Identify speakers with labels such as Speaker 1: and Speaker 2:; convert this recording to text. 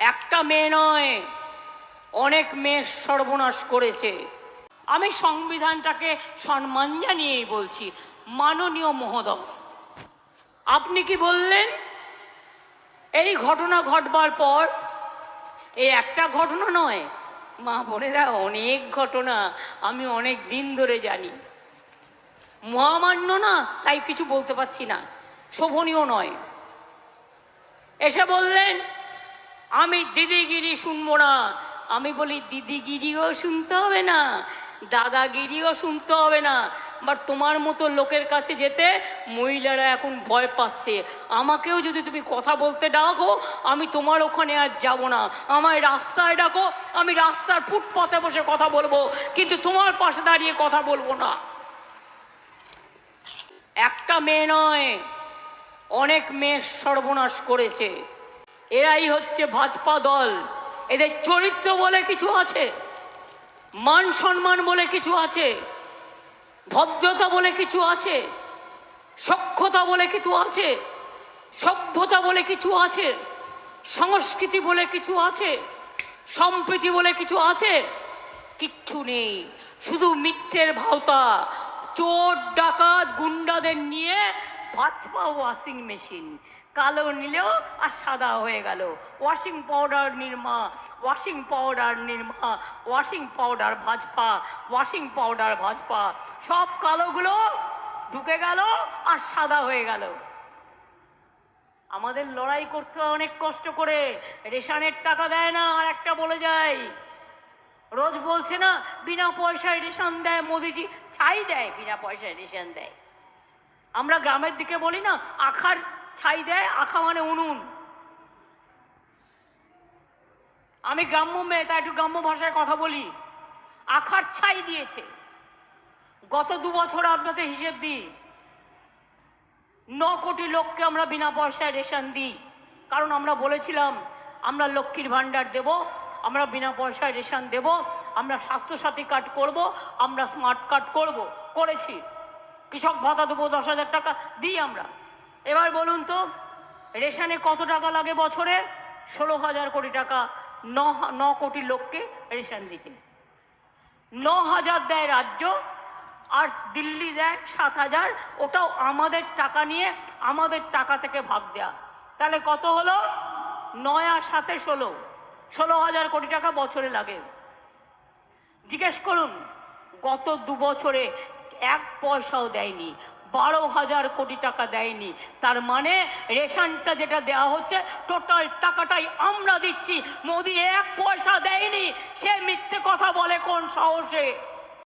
Speaker 1: একটা মেয়ে নয়, অনেক মেয়ে সর্বনাশ করেছে। আমি সংবিধানটাকে সম্মান জানিয়েই বলছি, মাননীয় মহোদয়। আপনি কি বললেন? এই ঘটনা ঘটবার পর, এই একটা ঘটনা নয়, মা বোনেরা, অনেক ঘটনা আমি অনেক দিন ধরে জানি। মহামান্য না, তাই কিছু বলতে পারছি না, শোভনীয় নয়। এসে বললেন আমি দিদিগিরি শুনব না। আমি বলি, দিদিগিরিও শুনতে হবে না, দাদাগিরিও শুনতে হবে না। বাট তোমার মতো লোকের কাছে যেতে মহিলারা এখন ভয় পাচ্ছে। আমাকেও যদি তুমি কথা বলতে ডাকো, আমি তোমার ওখানে আর যাব না। আমায় রাস্তায় ডাকো, আমি রাস্তার ফুটপাতে বসে কথা বলব, কিন্তু তোমার পাশে দাঁড়িয়ে কথা বলব না। একটা মেয়ে নয়, অনেক মেয়ে সর্বনাশ করেছে। এরাই হচ্ছে ভাজপা দল। এদের চরিত্র বলে কিছু আছে, মান সম্মান বলে কিছু আছে, ভদ্রতা বলে কিছু আছে সক্ষতা বলে কিছু আছে, সভ্যতা বলে কিছু আছে, সংস্কৃতি বলে কিছু আছে, সম্প্রীতি বলে কিছু আছে, কিচ্ছু নেই। শুধু মিথ্যের ভাওতা, চোর, ডাকাত, গুন্ডাদের নিয়ে ভাতপা ওয়াশিং মেশিন কালো নিলেও আর সাদা হয়ে গেল। Washing powder Nirma washing powder Nirma washing powder Bhajpa washing powder Bhajpa. সব কালোগুলো ঢুকে গেল আর সাদা হয়ে গেল। আমাদের লড়াই করতে অনেক কষ্ট করে, রেশনের টাকা দেয় না, আর একটা বলে যায়। রোজ বলছে না, বিনা পয়সায় রেশন দেয় মোদিজি। ছাই দেয়, বিনা পয়সায় রেশন দেয়। আমরা গ্রামের দিকে বলি না, আখার ছাই দেয়, আখা মানে উনুন। আমি গ্রাম্য মেয়ে, তাই একটু গ্রাম্য ভাষায় কথা বলি। আখার ছাই দিয়েছে। গত দু বছর আপনাদের হিসেব দিই। ন কোটি লোককে আমরা বিনা পয়সায় রেশন দিই। কারণ আমরা বলেছিলাম, আমরা লক্ষ্মীর ভাণ্ডার দেব, আমরা বিনা পয়সায় রেশন দেব, আমরা স্বাস্থ্যসাথী কার্ড করব, আমরা স্মার্ট কার্ড করব, করেছি। কৃষক ভাতা দেবো, দশ হাজার টাকা দিই আমরা। এবার বলুন তো, রেশনে কত টাকা লাগে বছরে? ষোলো হাজার কোটি টাকা। ন ন কোটি লোককে রেশন দিতে। ন হাজার দেয় রাজ্য, আর দিল্লি দেয় সাত হাজার। ওটাও আমাদের টাকা নিয়ে, আমাদের টাকা থেকে ভাগ দেয়া। তাহলে কত হলো? নয় আর সাথে ষোলো। ষোলো হাজার কোটি টাকা বছরে লাগে। জিজ্ঞেস করুন, গত দু বছরে এক পয়সাও দেয়নি, বারো হাজার কোটি টাকা দেয়নি। তার মানে রেশনটা যেটা দেওয়া হচ্ছে টোটাল টাকাটাই আমরা দিচ্ছি। মোদি এক পয়সা দেয়নি, সে মিথ্যে কথা বলে কোন সাহসে?